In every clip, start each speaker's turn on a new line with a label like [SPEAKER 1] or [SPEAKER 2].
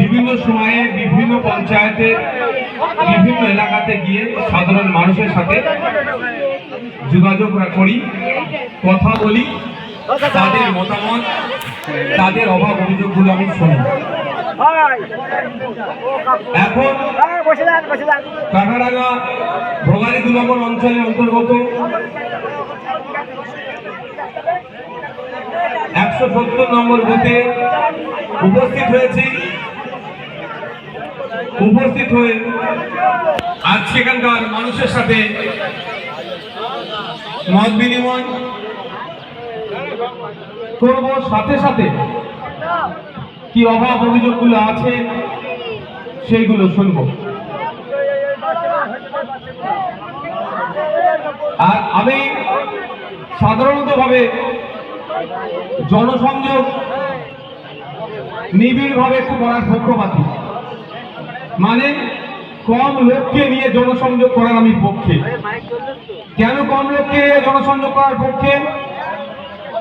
[SPEAKER 1] বিভিন্ন সময়ে বিভিন্ন পঞ্চায়েতে বিভিন্ন এলাকাতে গিয়ে সাধারণ মানুষের সাথে যোগাযোগ করি কথা বলি তাদের মতামত তাদের অভাব অভিযোগগুলো আমি শুনি। এখন কাটারাগা ভোগালী দু নম্বর অঞ্চলের অন্তর্গত একশো সত্তর নম্বর বুথে উপস্থিত হয়েছি। উপস্থিত হয়ে আজ সেখানকার মানুষের সাথে মত বিনিময় করব। সাথে সাথে কি অভাব অভিযোগগুলো আছে সেইগুলো শুনব। আর আমি সাধারণতভাবে জনসংযোগ নিবিড়ভাবে একটু করার পক্ষপাতী। মানে কম লোককে নিয়ে জনসংযোগ করার আমি পক্ষে। কেন কম লোককে জনসংযোগ করার পক্ষে?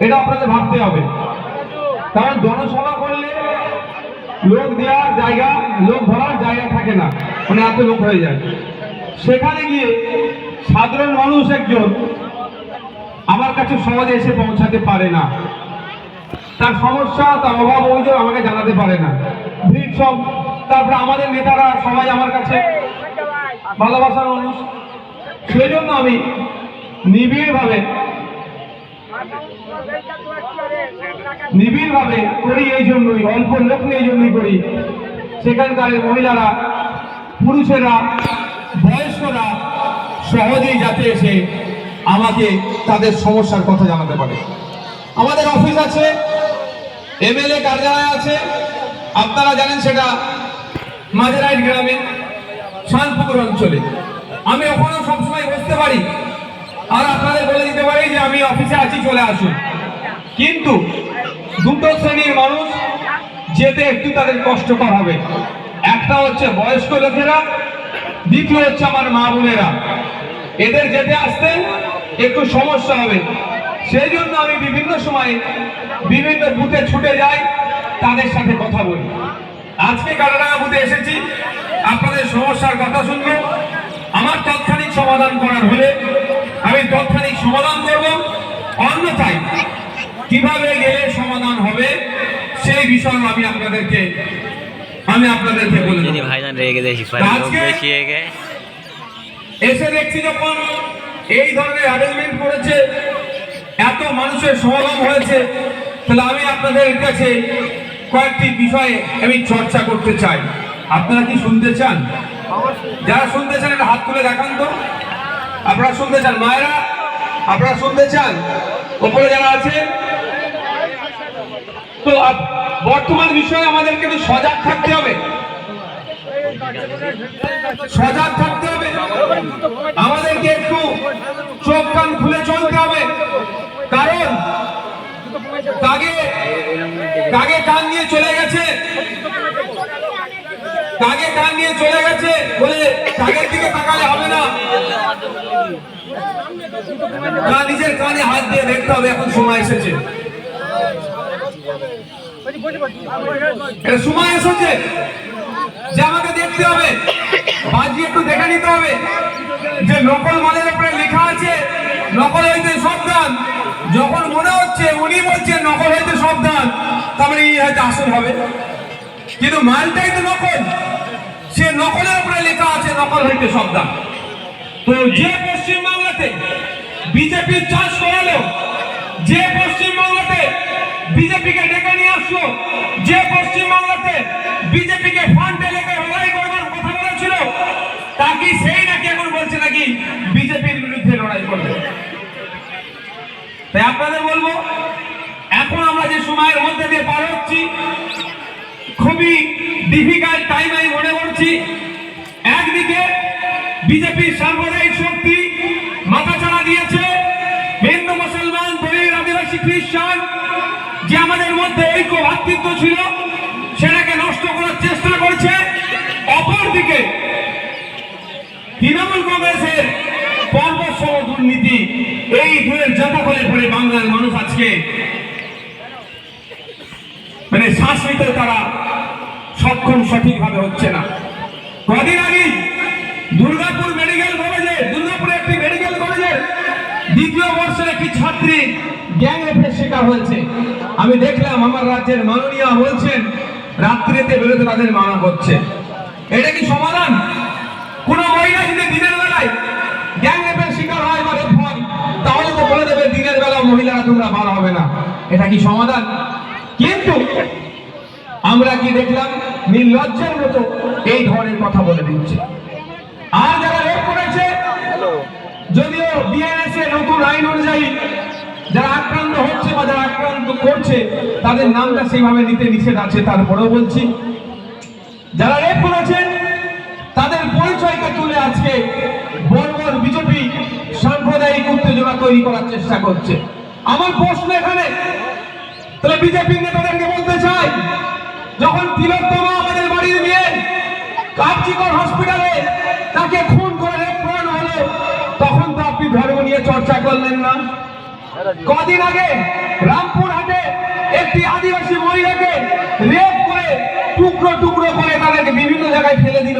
[SPEAKER 1] এটা আপনাদের ভাবতে হবে। কারণ জনসভা করলে লোক দেওয়ার জায়গা লোক ভরার জায়গা থাকে না। মানে এত লোক হয়ে যায়। সেখানে গিয়ে সাধারণ মানুষ একজন আমার কাছে সহজে এসে পৌঁছাতে পারে না। তার সমস্যা তার অভাব অভিযোগ আমাকে জানাতে পারে না। ভিড় সব তারপরে আমাদের নেতারা সবাই আমার কাছে ভালোবাসার মানুষ। সেই জন্য আমি নিবিড়ভাবে নিবিড়ভাবে করি এই জন্যই, অল্প লোক নিয়ে এই জন্যই করি। সেখানকার মহিলারা, পুরুষেরা, বয়স্করা সহজেই যাতে এসে আমাকে তাদের সমস্যার কথা জানাতে পারে। আমাদের অফিস আছে, এমএলএ কার্যালয় আছে। আপনারা জানেন সেটা মাঝেরাইট গ্রামে শানপুকুর অঞ্চলে। আমি ওখানেও সবসময় বসতে পারি। আর আপনাদের বলে দিতে পারি যে আমি অফিসে আছি, চলে আসুন। কিন্তু দুটো শ্রেণির মানুষ যেতে একটু তাদের কষ্টকর হবে। একটা হচ্ছে বয়স্ক লোকেরা, দ্বিতীয় হচ্ছে আমার মা বোনেরা। এদের যেতে আসতে একটু সমস্যা হবে। সেই জন্য আমি বিভিন্ন সময় বিভিন্ন বুথে ছুটে যাই, তাদের সাথে কথা বলি। আজকে কাটাডাঙ্গা বুথে এসেছি। আপনাদের সমস্যার কথা শুনব। আমার তাৎক্ষণিক সমাধান করার হলে আমি তাৎক্ষণিক সমাধান করব। অন্যথায় কীভাবে গেলে সমাধান হবে সেই বিষয়ে আমি আপনাদেরকে আমি আপনাদেরকে বলে দেবো।
[SPEAKER 2] ভাইজান রেগে বেশি
[SPEAKER 1] এসে দেখছি যখন এই ধরনের অ্যারেঞ্জমেন্ট করেছে এত মানুষের সমাগম হয়েছে তাহলে আমি আপনাদের কাছে কয়েকটি বিষয়ে আমি চর্চা করতে চাই। আপনারা কি শুনতে চান? যারা শুনতে চান, একটা হাত তুলে দেখান তো। আপনারা শুনতে চান? মায়েরা, আপনারা শুনতে চান? ওপরে যারা আছে তো বর্তমান বিষয়ে আমাদেরকে তো সজাগ থাকতে হবে। সজাগ থাকতে হবে আমাদেরকে একটু চোখ কান খুলে চলতে হবে কারণ কাগে কাগে কান নিয়ে চলে গেছে। কাগে কান নিয়ে চলে গেছে বলে কাগের দিকে তাকালে হবে না। না নিজের কানে হাত দিয়ে দেখতে হবে, এখন সময় এসেছে। সময় এসেছে যে আমাকে দেখতে হবে। বাজি একটু দেখে নিতে হবে। যে নকল মালের উপরে লেখা আছে, নকল হইতে সাবধান যখন মনে হচ্ছে, উনি বলছেন, নকল হইতে সাবধান তারপরে এই হয়তো আসল হবে। কিন্তু মালটাই তো নকল। সে নকলের উপরে লেখা আছে, নকল হইতে সাবধান তো যে পশ্চিমবাংলাতে বিজেপির চাষ করালো, যে পশ্চিমবাংলাতে বিজেপিকে ডেকে নিয়ে আসলো, যে পশ্চিমবাংলাতে বিজেপিকে ফান্ডে লেগে লড়াই করবার কথা বলেছিল তাকে সেই নাকি এখন বলছে নাকি বিজেপির বিরুদ্ধে লড়াই করবে তাই আপনাদের বলব, এখন আমরা যে সময়ের মধ্যে দিয়ে পার হচ্ছি, খুবই ডিফিকাল্ট টাইম আমি মনে করছি। একদিকে বিজেপির সাম্প্রদায়িক শক্তি মাথাচাড়া দিয়েছে, হিন্দু, মুসলমান দলিত আদিবাসী, খ্রিস্টান, যে আমাদের মধ্যে ঐক্য ভাতৃত্ব ছিল, সেটাকে নষ্ট করার চেষ্টা করছে। অপরদিকে তৃণমূল কংগ্রেসের পর্বসম দুর্নীতি এই দুয়ের জাতাফলে পড়ে বাংলার মানুষ আজকে মানে শ্বাস নিতে তারা সক্ষম সঠিকভাবে হচ্ছে না। কদিন আগে দুর্গাপুর মেডিকেল কলেজে, দুর্গাপুরে একটি মেডিকেল কলেজের দ্বিতীয় বর্ষের একটি ছাত্রী গ্যাং রেপের শিকার হয়েছে। আমি দেখলাম আমার রাজ্যের মাননীয় বলছেন, রাত্রিতে বেরোতে তাদের মানা করছে। এটা কি সমাধান? মহিলারা তোমরা বার হবে না। এটা কি সমাধান? কিন্তু আমরা কি দেখলাম? নির্লজ্জের মতো এই ধরনের কথা বলে দিচ্ছে। আর যারা রেপ করেছে যদিও বিএনএসএ নতুন আইন অনুযায়ী যারা আক্রান্ত হচ্ছে বা যারা আক্রান্ত করছে তাদের নামটা সেইভাবে নিতে নিষেধ আছে তারপরেও বলছি। যারা রেপ করেছেন তাদের পরিচয়কে তুলে আজকে বর্বর বিজেপি সাম্প্রদায়িক উত্তেজনা তৈরি করার চেষ্টা করছে। আমার প্রশ্ন এখানে। তাহলে বিজেপি নেতাদেরকে বলতে চাই, যখন তিলোত্তমা আমাদের বাড়ির মেয়ে কার্যকর হসপিটালে তাকে খুন করে করানো হলো, তখন তো আপনি ধর্ম নিয়ে চর্চা করলেন না। কদিন আগে রামপুর হাটে একটি আদিবাসী মহিলাকে রেপ করে, টুকরো টুকরো করে তাদেরকে বিভিন্ন জায়গায় ফেলে দিল।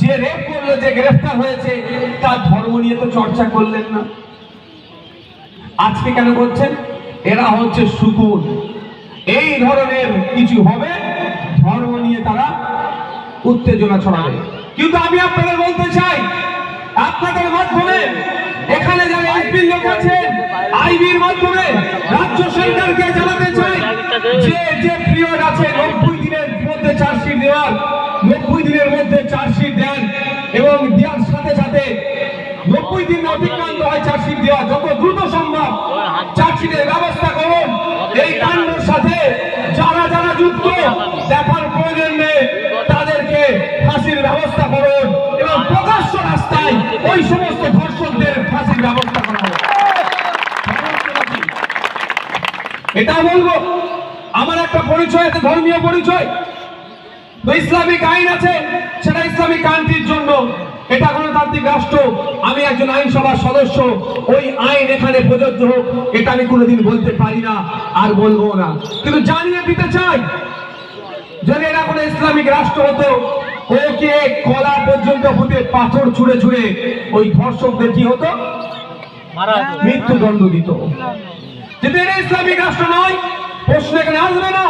[SPEAKER 1] যে রেপ করল, যে গ্রেফতার হয়েছে, তার ধর্ম নিয়ে তো চর্চা করলেন না। আজকে কেন করছেন? এরা হচ্ছে শুকুর। এই ধরনের কিছু হবে, ধর্ম নিয়ে তারা উত্তেজনা ছড়াবে। কিন্তু আমি আপনাদের বলতে চাই, আপনাদের মাধ্যমে এখানে যারা এসপির লোক আছেন আইবির মাধ্যমে রাজ্য সরকারকে জানাতে চাই যে যে পিরিয়ড আছে, নব্বই দিনের মধ্যে চার্জশিট দেওয়ার, নব্বই দিনের মধ্যে চার্জশিট দেন এবং দেওয়ার নব্বই দিন অতিক্রান্ত হয় চার্জশিট দেওয়া। যত দ্রুত সম্ভব চার্জশিটের ব্যবস্থা করুন। এই কাণ্ডের সাথে যারা যারা যুক্ত, দেখার প্রয়োজন নেই। তাদেরকে ফাঁসির ব্যবস্থা করুন এবং প্রকাশ্য রাস্তায় ওই সমস্ত ধর্ষকদের ফাঁসির ব্যবস্থা করা এটা বলব, আমার একটা পরিচয় আছে, ধর্মীয় পরিচয়। ইসলামিক আইন আছে, সেটা ইসলামিক কান্ট্রির জন্য। এটা গণতান্ত্রিক রাষ্ট্র। আমি একজন আইনসভার সদস্য। ওই আইন এখানে প্রযোজ্য হোক এটা আমি কোনোদিন বলতে পারি না আর বলব না। কিন্তু জানিয়ে দিতে চাই। যদি এটা কোনো ইসলামিক রাষ্ট্র হতো ওকে কলা পর্যন্ত হতে পাথর ছুঁড়ে ছুঁড়ে ওই ধর্ষকদের কি হতো? মৃত্যুদণ্ড দিত। কিন্তু এটা ইসলামিক রাষ্ট্র নয় প্রশ্ন এখানে আসবে না।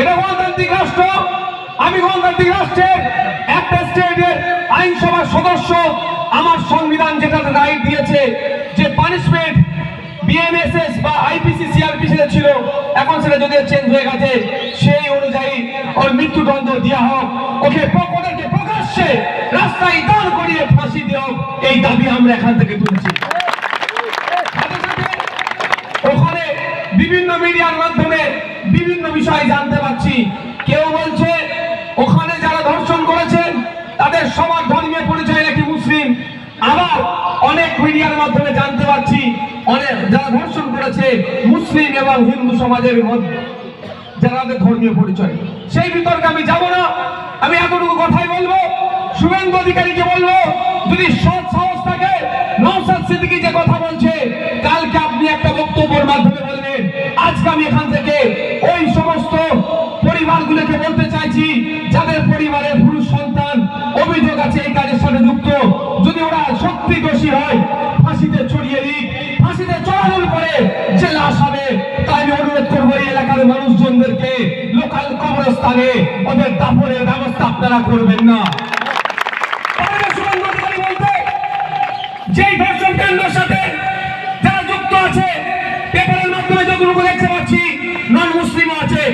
[SPEAKER 1] এটা গণতান্ত্রিক রাষ্ট্র। আমি গণতান্ত্রিক রাষ্ট্রের একটা স্টেটের আইনসভার সদস্য। আমার সংবিধান যেটা রাইট দিয়েছে, যে পানিশমেন্ট বিএমএসএস বা আইপিসি সিআরপিসি ছিল, এখন সেটা যদি চেঞ্জ হয়ে গেছে, সেই অনুযায়ী ওর মৃত্যুদণ্ড দেওয়া হোক। ওকে ওদেরকে প্রকাশ্যে রাস্তায় দাঁড় করিয়ে ফাঁসি দেওয়া হোক, এই দাবি আমরা এখান থেকে তুলছি। বিভিন্ন মিডিয়ার মাধ্যমে বিভিন্ন বিষয় জানতে পারছি। কেউ বলছে ওখানে যারা ধর্ষণ করেছেন, তাদের সবার ধর্মীয় পরিচয় নাকি মুসলিম? আবার অনেক মিডিয়ার মাধ্যমে জানতে পারছি, অনেক যারা ধর্ষণ করেছে, মুসলিম এবং হিন্দু সমাজের মধ্যে, যারা ধর্মীয় পরিচয়। সেই বিতর্কে আমি যাব না। আমি এতটুকু কথাই বলব। শুভেন্দু অধিকারীকে বলব, যদি সৎ সাহস থাকে নৌসাদ সিদ্দিকী যে কথা বলছে, কালকে আপনি একটা বক্তব্যের মাধ্যমে বললেন, আজকে আমি এখান থেকে ওই সমস্ত পরিবারগুলোকে বলতে চাইছি যাদের পরিবারের পুরুষ সন্তান, অভিযোগ আছে এই কাজের সাথে যুক্ত। যদি ওরা সত্যি দোষী হয়, ফাঁসিতে চড়িয়ে দিক, ফাঁসিতে চড়ানোর পরে যে লাশ হবে, তাই আমি অনুরোধ করব এই এলাকার মানুষজনদেরকে লোকাল কবরস্থানে ওদের দাফনের ব্যবস্থা আপনারা করবেন না। যেই ধর্ষণ কেন্দ্রের সাথে যারা যুক্ত আছে, পেপারের মাধ্যমে যতটুকু দেখতে পাচ্ছি নন মুসলিম আছে।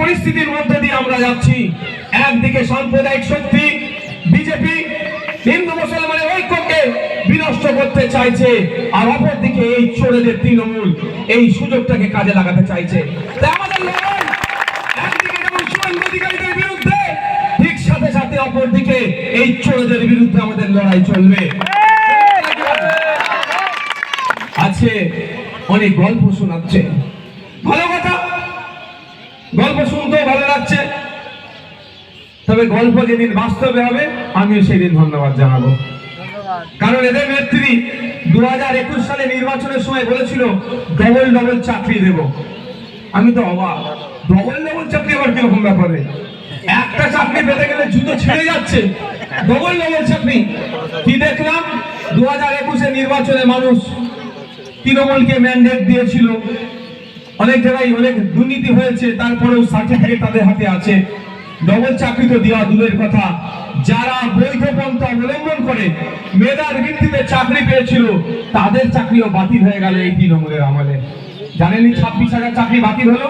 [SPEAKER 1] পরিস্থিতির মধ্যে দিয়ে আমরা যাচ্ছি। একদিকে সাম্প্রদায়িক শক্তি, বিজেপি, হিন্দু, মুসলমানের ঐক্যকে বিনষ্ট করতে চাইছে, আর অপরদিকে এই চোরেদের তৃণমূল এই সুযোগটাকে কাজে লাগাতে চাইছে। আমাদের লড়াই একদিকে যেমন শুভেন্দু অধিকারীদের বিরুদ্ধে ঠিক সাথে সাথে অপরদিকে এই চোরেদের বিরুদ্ধে আমাদের লড়াই চলবে। আছে অনেক গল্প শোনাচ্ছে। ভালো কথা। গল্প শুনতেও ভালো লাগছে। তবে গল্প যেদিন বাস্তবে হবে, আমিও সেদিন ধন্যবাদ জানাব। কারণ এদের নেত্রী দু হাজার একুশ সালে নির্বাচনের সময় বলেছিল, ডবল ডবল চাকরি দেব। আমি তো অবাক। ডবল ডবল চাকরি আবার কীরকম ব্যাপারে? একটা চাকরি পেতে গেলে জুতো ছিঁড়ে যাচ্ছে। ডবল ডবল চাকরি। কি দেখলাম? দু হাজার একুশে নির্বাচনে মানুষ তৃণমূলকে ম্যান্ডেট দিয়েছিল। অনেক জায়গায় অনেক দুর্নীতি হয়েছে, তারপরেও সার্টিফিকেট তাদের হাতে আছে। ডবল চাকরি তো দেওয়া দূরের কথা। যারা বৈধ পন্থা অবলম্বন করে মেধার ভিত্তিতে চাকরি পেয়েছিল, তাদের চাকরিও বাতিল হয়ে গেল এই তৃণমূলের আমলে। জানেনই ছাব্বিশ হাজার চাকরি বাতিল হলো?